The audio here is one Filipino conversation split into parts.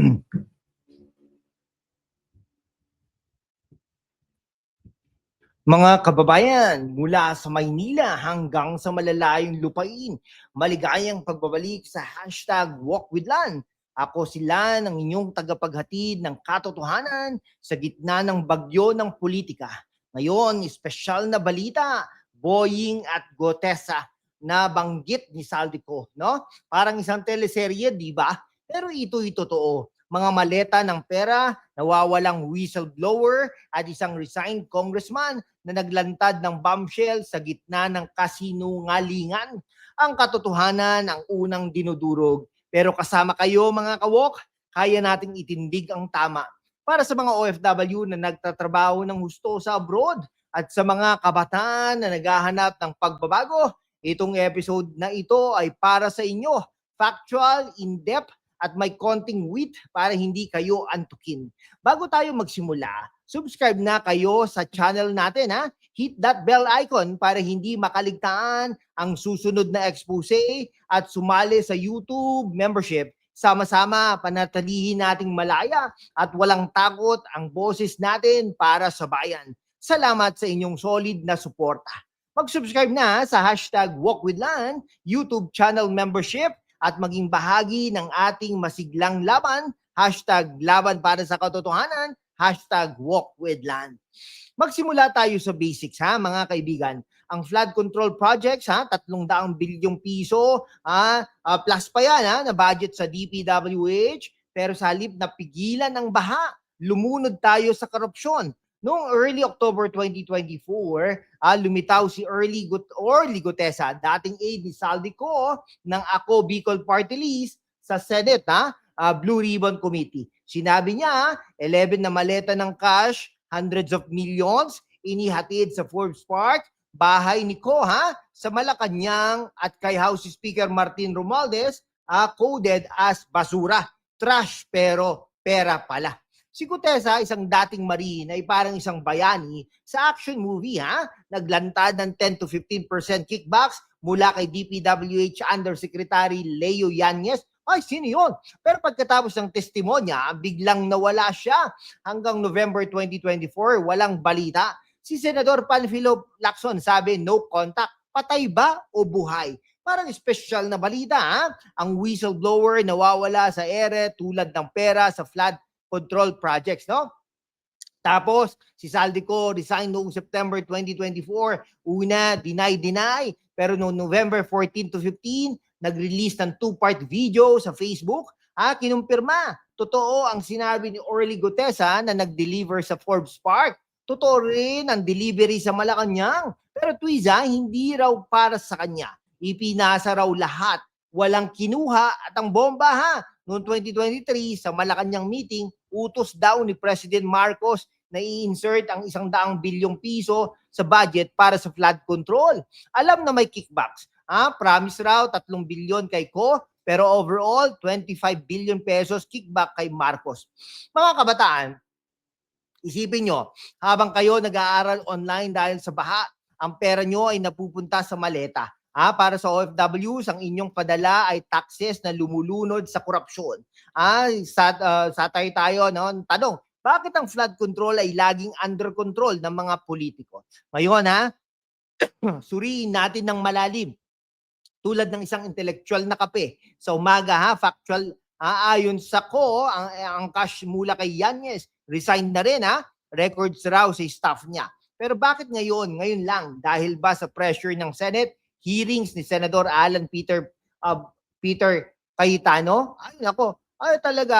Mga kababayan, mula sa Maynila hanggang sa malalayong lupain, maligayang pagbabalik sa hashtag WalkWithLan. Ako sila ng inyong tagapaghatid ng katotohanan sa gitna ng bagyo ng politika. Ngayon, espesyal na balita, Boying at Gotesa na banggit ni Saldico, no? Parang isang teleserye, di ba? Pero ito'y totoo. Mga maleta ng pera, nawawalang whistleblower at isang resigned congressman na naglantad ng bombshell sa gitna ng kasinungalingan. Ang katotohanan ang unang dinudurog. Pero kasama kayo mga kawok, kaya nating itindig ang tama. Para sa mga OFW na nagtatrabaho ng husto sa abroad at sa mga kabataan na naghahanap ng pagbabago, itong episode na ito ay para sa inyo. Factual, in-depth, at may konting wit para hindi kayo antukin. Bago tayo magsimula, subscribe na kayo sa channel natin ha. Hit that bell icon para hindi makaligtaan ang susunod na expose at sumali sa YouTube membership. Sama-sama panatilihin nating malaya at walang takot ang boses natin para sa bayan. Salamat sa inyong solid na suporta. Mag-subscribe na sa hashtag WalkWithLan, YouTube channel membership at maging bahagi ng ating masiglang laban, hashtag laban para sa katotohanan, hashtag walk with land. Magsimula tayo sa basics ha mga kaibigan. Ang flood control projects ha, 300 bilyong piso ha, uh, plus pa yan ha, na budget sa DPWH pero sa halip na pigilan ng baha, lumunod tayo sa korupsyon. Noong early October 2024, ah, lumitaw si Early Gut Orly Gutesa, dating aide ni Saldico ng Ako Bicol Party List sa Senate, ha? Ah, Blue Ribbon Committee. Sinabi niya, 11 na maleta ng cash, hundreds of millions, inihatid sa Forbes Park, bahay ni Ko, ha? Sa Malacanang at kay House Speaker Martin Romualdez, ah, coded as basura. Trash pero pera pala. Si Gutesa, isang dating marine, ay parang isang bayani sa action movie ha. Naglantad ng 10 to 15% kickbacks mula kay DPWH Undersecretary Leo Yanez. Ay, sino yun? Pero pagkatapos ng testimonya, biglang nawala siya. Hanggang November 2024, walang balita. Si Senador Panfilo Lacson sabi, no contact. Patay ba o buhay? Parang special na balita ha. Ang whistleblower nawawala sa ere tulad ng pera sa flood control projects, no? Tapos, si Saldico resigned noong September 2024. Una, deny, deny. Pero noong November 14 to 15, nag-release ng two-part video sa Facebook. Ha, kinumpirma. Totoo ang sinabi ni Orly Gutesa na nag-deliver sa Forbes Park. Totoo rin ang delivery sa Malacanang. Pero Twiza, hindi raw para sa kanya. Ipinasa raw lahat. Walang kinuha at ang bomba ha. Noong 2023, sa Malacanang meeting, utos daw ni President Marcos na i-insert ang isang daang bilyong piso sa budget para sa flood control. Alam na may kickbacks. Ah, promise raw 3 bilyon kay Ko, pero overall 25 billion pesos kickback kay Marcos. Mga kabataan, isipin nyo, habang kayo nag-aaral online dahil sa baha, ang pera nyo ay napupunta sa maleta. Ah, para sa OFWs, ang inyong padala ay taxes na lumulunod sa korupsyon. Ah, sat, uh, satay tayo, no? Tanong, bakit ang flood control ay laging under control ng mga politiko? Ngayon, ha, suriin natin ng malalim. Tulad ng isang intellectual na kape. Sa umaga, ha, factual, ha, ayon sa ko, ang, ang cash mula kay Yanez, resign na rin, ha? Records raw sa staff niya. Pero bakit ngayon? Ngayon lang. Dahil ba sa pressure ng Senate, hearings ni Senador Alan Peter uh, Peter Cayetano. Ay nako, ay talaga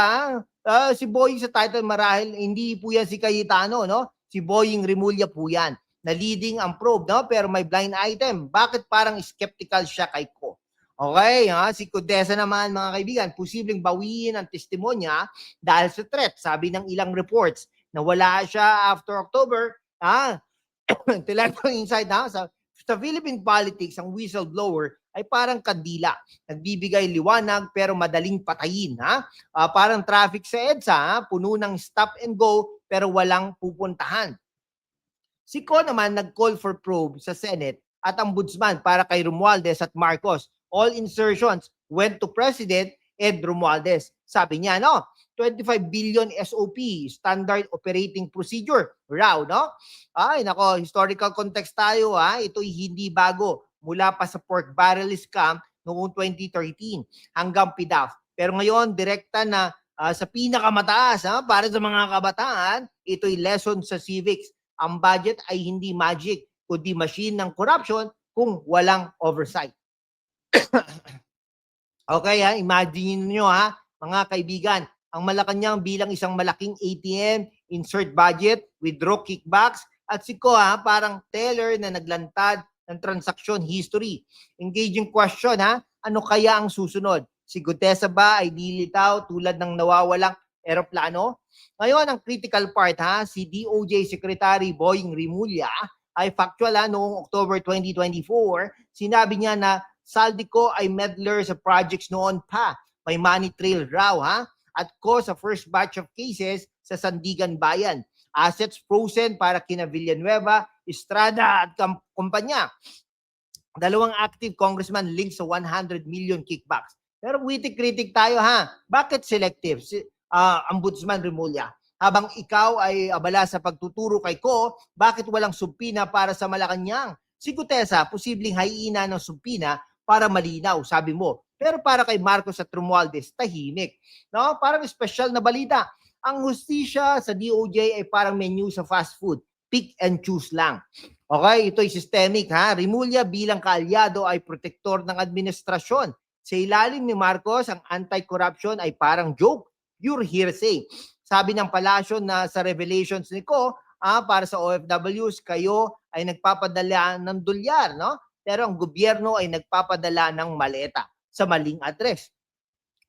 uh, si Boying sa title marahil hindi po yan si Cayetano, no? Si Boying Remulla po yan na leading ang probe, no? Pero may blind item. Bakit parang skeptical siya kay Ko? Okay, ha? si Codesa naman mga kaibigan, posibleng bawiin ang testimonya dahil sa threat. Sabi ng ilang reports na wala siya after October, ha? Telephone inside ha? Sa, sa Philippine politics, ang whistleblower ay parang kandila. Nagbibigay liwanag pero madaling patayin. Ha? Uh, parang traffic sa EDSA, ha? puno ng stop and go pero walang pupuntahan. Si Ko naman nag-call for probe sa Senate at ang ombudsman para kay Romualdez at Marcos. All insertions went to President Ed Romualdez. Sabi niya, no? 25 billion SOP, Standard Operating Procedure, raw, no? Ay, nako, historical context tayo, ha? Ito'y hindi bago. Mula pa sa pork barrel scam noong 2013 hanggang PDAF. Pero ngayon, direkta na ah, sa pinakamataas, ha? Para sa mga kabataan, ito'y lesson sa civics. Ang budget ay hindi magic, kundi machine ng corruption kung walang oversight. okay, ha? Imagine niyo ha, mga kaibigan, ang Malacanang bilang isang malaking ATM, insert budget, withdraw kickbacks, at si Ko ha, parang teller na naglantad ng transaction history. Engaging question ha, ano kaya ang susunod? Si Gutesa ba ay dilitaw tulad ng nawawalang eroplano? Ngayon, ang critical part ha, si DOJ Secretary Boying Rimulya ay factual ha, noong October 2024, sinabi niya na Saldico ay meddler sa projects noon pa. May money trail raw ha, at ko sa first batch of cases sa Sandigan Bayan. Assets frozen para kina Villanueva, Estrada at kumpanya. Dalawang active congressman linked sa 100 million kickbacks. Pero witty critic tayo ha. Bakit selective? Si, ah, Ombudsman Remulla. Habang ikaw ay abala sa pagtuturo kay Ko, bakit walang sumpina para sa Malacanang? Si Gutesa, posibleng haiina ng sumpina para malinaw, sabi mo. Pero para kay Marcos at Romualdez, tahimik. No? Parang special na balita. Ang hustisya sa DOJ ay parang menu sa fast food. Pick and choose lang. Okay, ito'y systemic ha. Rimulya bilang kaalyado ay protektor ng administrasyon. Sa ilalim ni Marcos, ang anti-corruption ay parang joke, pure hearsay. Sabi ng palasyo na sa revelations ni Ko, ah, para sa OFWs, kayo ay nagpapadala ng dolyar, no? Pero ang gobyerno ay nagpapadala ng maleta sa maling address.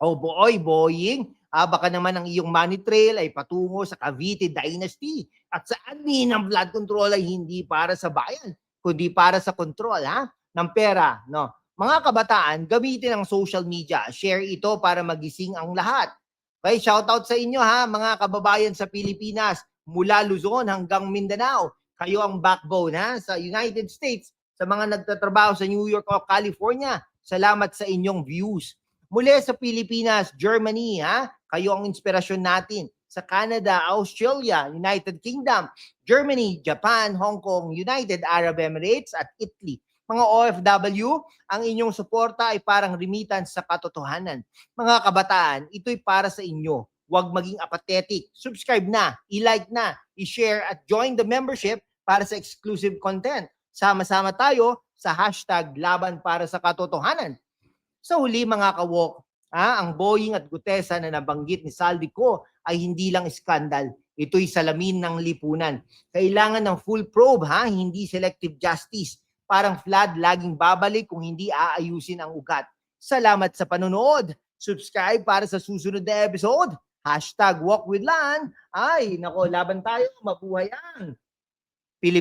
O boy, boying, ah, baka naman ang iyong money trail ay patungo sa Cavite Dynasty at sa admin ng blood control ay hindi para sa bayan, kundi para sa control ha, ng pera. No? Mga kabataan, gamitin ang social media. Share ito para magising ang lahat. Okay, shout out sa inyo ha, mga kababayan sa Pilipinas, mula Luzon hanggang Mindanao. Kayo ang backbone ha, sa United States, sa mga nagtatrabaho sa New York o California. Salamat sa inyong views. Muli sa Pilipinas, Germany ha, kayo ang inspirasyon natin. Sa Canada, Australia, United Kingdom, Germany, Japan, Hong Kong, United Arab Emirates at Italy. Mga OFW, ang inyong suporta ay parang remittance sa katotohanan. Mga kabataan, ito'y para sa inyo. Huwag maging apathetic. Subscribe na, i-like na, i-share at join the membership para sa exclusive content. Sama-sama tayo sa hashtag laban para sa katotohanan. Sa huli mga kawok, ah, ang Boeing at Gutesa na nabanggit ni Saldico ay hindi lang skandal. Ito'y salamin ng lipunan. Kailangan ng full probe, ha? hindi selective justice. Parang flood, laging babalik kung hindi aayusin ang ugat. Salamat sa panonood. Subscribe para sa susunod na episode. Hashtag walk with Lan. Ay, nako, laban tayo. Mabuhay ang Pilipinas.